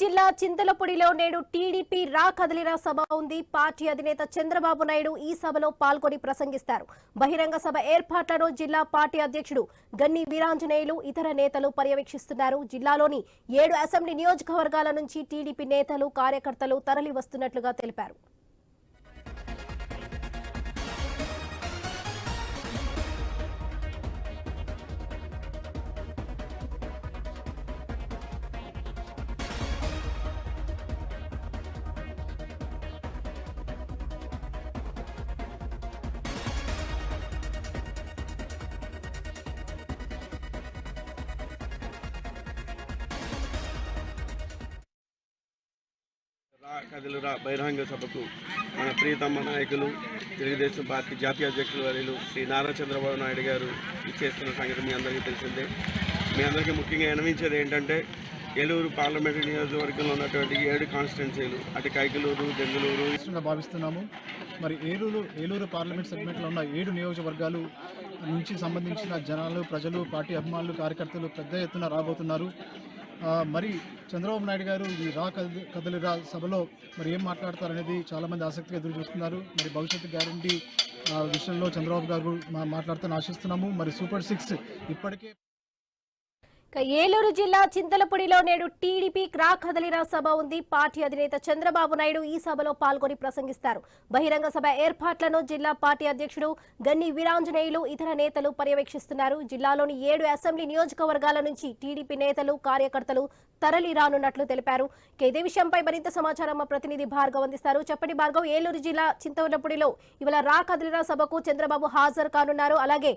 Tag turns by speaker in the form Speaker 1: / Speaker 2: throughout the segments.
Speaker 1: జిల్లా చింతలపూడిలో నేడు టీడీపీ రా కదిలిన సభ ఉంది. పార్టీ అధినేత చంద్రబాబు నాయుడు ఈ సభలో పాల్గొని ప్రసంగిస్తారు. బహిరంగ సభ ఏర్పాట్లను జిల్లా పార్టీ అధ్యక్షుడు గన్ని వీరాంజనేయులు ఇతర నేతలు పర్యవేక్షిస్తున్నారు. జిల్లాలోని ఏడు అసెంబ్లీ నియోజకవర్గాల నుంచి టీడీపీ నేతలు కార్యకర్తలు తరలి వస్తున్నట్లుగా తెలిపారు.
Speaker 2: కదిలురా బహిరంగ సభకు మన ప్రియతమ నాయకులు తెలుగుదేశం పార్టీ జాతీయ అధ్యక్షులు వర్యులు శ్రీ నారా చంద్రబాబు నాయుడు గారు ఇచ్చేస్తున్న సంగతి మీ అందరికీ తెలిసిందే. మీ అందరికీ ముఖ్యంగా వినవించేది ఏంటంటే ఏలూరు పార్లమెంటు నియోజకవర్గంలో ఉన్నటువంటి ఏడు కాన్స్టిట్యున్సీలు అటు కైకలూరు బెంగళూరు
Speaker 3: ఇష్టంగా భావిస్తున్నాము. మరి ఏలూరు ఏలూరు పార్లమెంట్ సెగ్మెంట్లో ఉన్న ఏడు నియోజకవర్గాలు నుంచి సంబంధించిన జనాలు ప్రజలు పార్టీ అభిమానులు కార్యకర్తలు పెద్ద ఎత్తున రాబోతున్నారు. మరి చంద్రబాబు నాయుడు గారు ఈ రా కదలి రా సభలో మరి ఏం మాట్లాడతారనేది చాలామంది ఆసక్తిగా ఎదురు చూస్తున్నారు. మరి భవిష్యత్తు గ్యారంటీ విషయంలో చంద్రబాబు గారు మాట్లాడుతూ ఆశిస్తున్నాము. మరి సూపర్ సిక్స్ ఇప్పటికే
Speaker 1: ఏలూరు జిల్లా చింతలపూడిలో నేడు టీడీపీ క్రా కదలిన సభ ఉంది. పార్టీ అధినేత చంద్రబాబు నాయుడు ఈ సభలో పాల్గొని ప్రసంగిస్తారు. బహిరంగ సభ ఏర్పాట్లను జిల్లా పార్టీ అధ్యక్షుడు గన్ని వీరాంజనేయులు ఇతర నేతలు పర్యవేక్షిస్తున్నారు. జిల్లాలోని ఏడు అసెంబ్లీ నియోజకవర్గాల నుంచి టీడీపీ నేతలు కార్యకర్తలు తరలి రానున్నట్లు తెలిపారు. ఇదే విషయంపై మరింత సమాచారం మా ప్రతినిధి భార్గవ్ అందిస్తారు. చెప్పండి భార్గవ్ ఏలూరు జిల్లా చింతలపూడిలో ఇవాళ రా కదిలిరా సభకు చంద్రబాబు హాజరు కానున్నారు. అలాగే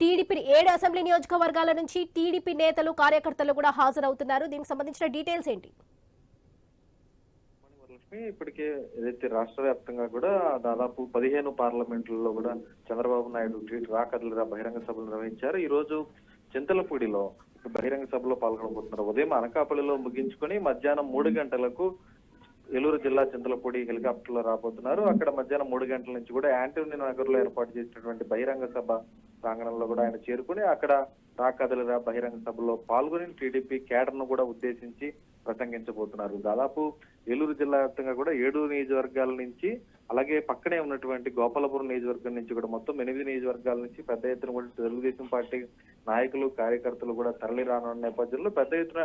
Speaker 1: టీడీపీ ఏడు అసెంబ్లీ నియోజకవర్గాల నుంచి టీడీపీ నేతలు కార్యకర్తలు కూడా హాజరవుతున్నారు. దీనికి సంబంధించిన డీటెయిల్స్ ఏంటి?
Speaker 4: వరలక్ష్మి ఇప్పటికే ఏదైతే రాష్ట్ర వ్యాప్తంగా కూడా దాదాపు పదిహేను పార్లమెంట్లలో కూడా చంద్రబాబు నాయుడు రాకర్ల బహిరంగ సభలు నిర్వహించారు. ఈ రోజు చింతలపూడిలో బహిరంగ సభలో పాల్గొనబోతున్నారు. ఉదయం అనకాపల్లిలో ముగించుకొని మధ్యాహ్నం మూడు గంటలకు ఏలూరు జిల్లా చింతలపూడి హెలికాప్టర్లో రాబోతున్నారు. అక్కడ మధ్యాహ్నం మూడు గంటల నుంచి కూడా యాంటోనీ నగర్లో ఏర్పాటు చేసినటువంటి బహిరంగ సభ ప్రాంగణంలో కూడా ఆయన చేరుకుని అక్కడ రాకదలుగా బహిరంగ సభలో పాల్గొని టీడీపీ కేడర్ను కూడా ఉద్దేశించి ప్రసంగించబోతున్నారు. దాదాపు ఏలూరు జిల్లా వ్యాప్తంగా కూడా ఏడు నియోజకవర్గాల నుంచి అలాగే పక్కనే ఉన్నటువంటి గోపాలపురం నియోజకవర్గం నుంచి కూడా మొత్తం ఎనిమిది నియోజకవర్గాల నుంచి పెద్ద ఎత్తున కూడా తెలుగుదేశం పార్టీ నాయకులు కార్యకర్తలు కూడా తరలి రానున్న నేపథ్యంలో పెద్ద ఎత్తున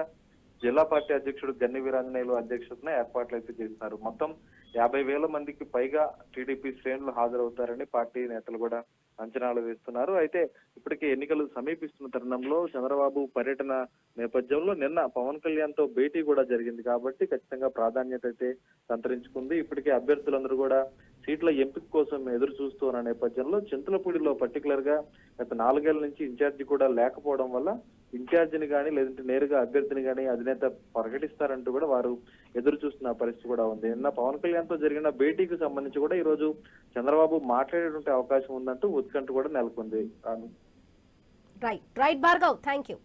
Speaker 4: జిల్లా పార్టీ అధ్యక్షుడు గన్ని వీరాంజనేయులు అధ్యక్షతన ఏర్పాట్లు అయితే చేస్తున్నారు. మొత్తం యాభై వేల మందికి పైగా టీడీపీ శ్రేణులు హాజరవుతారని పార్టీ నేతలు కూడా అంచనాలు వేస్తున్నారు. అయితే ఇప్పటికే ఎన్నికలు సమీపిస్తున్న తరుణంలో చంద్రబాబు పర్యటన నేపథ్యంలో నిన్న పవన్ కళ్యాణ్తో భేటీ కూడా జరిగింది కాబట్టి ఖచ్చితంగా ప్రాధాన్యత అయితే సంతరించుకుంది. ఇప్పటికే అభ్యర్థులందరూ కూడా సీట్ల ఎంపిక కోసం ఎదురు చూస్తూ ఉన్న నేపథ్యంలో చింతలపూడిలో పర్టికులర్గా గత నాలుగేళ్ళ నుంచి ఇన్ఛార్జి కూడా లేకపోవడం వల్ల ఇన్ఛార్జిని కానీ లేదంటే నేరుగా అభ్యర్థిని కానీ అధినేత ప్రకటిస్తారంటూ కూడా వారు ఎదురు చూస్తున్న పరిస్థితి కూడా ఉంది. నిన్న పవన్ కళ్యాణ్తో జరిగిన భేటీకి సంబంధించి కూడా ఈ రోజు చంద్రబాబు మాట్లాడేటువంటి అవకాశం ఉందంటూ ఉత్కంఠ కూడా నెలకొంది.
Speaker 1: Right right Bhargav thank you